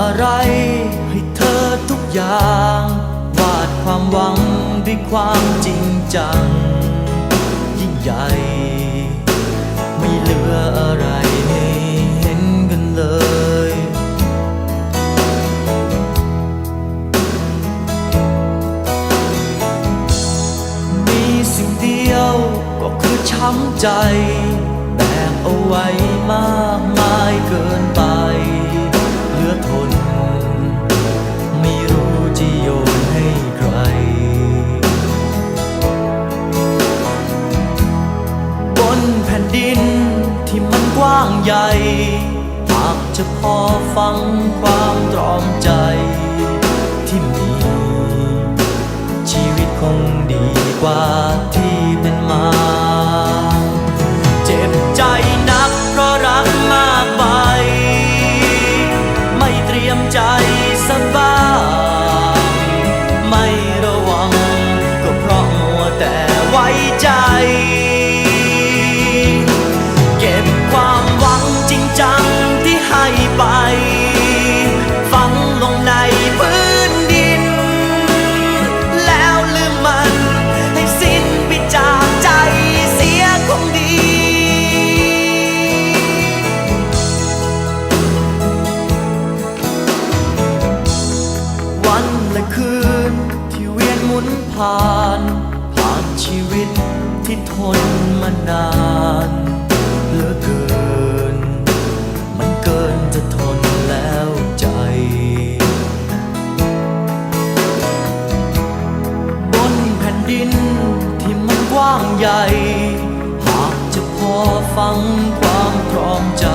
อะไร ให้เธอทุกอย่าง วาดความหวังด้วยความจริงจัง ยิ่งใหญ่ ไม่เหลืออะไรให้เห็นกันเลยมีสิ่งเดียวก็คือช้ำใจ ดินที่มันกว้างใหญ่หากจะพอฟังความ และคืนที่เวียนหมุนผ่าน ผ่านชีวิตที่ทนมานานเหลือเกิน มันเกินจะทนแล้วใจ บนแผ่นดินที่มันกว้างใหญ่ หากจะพอฟังความพร้อมใจ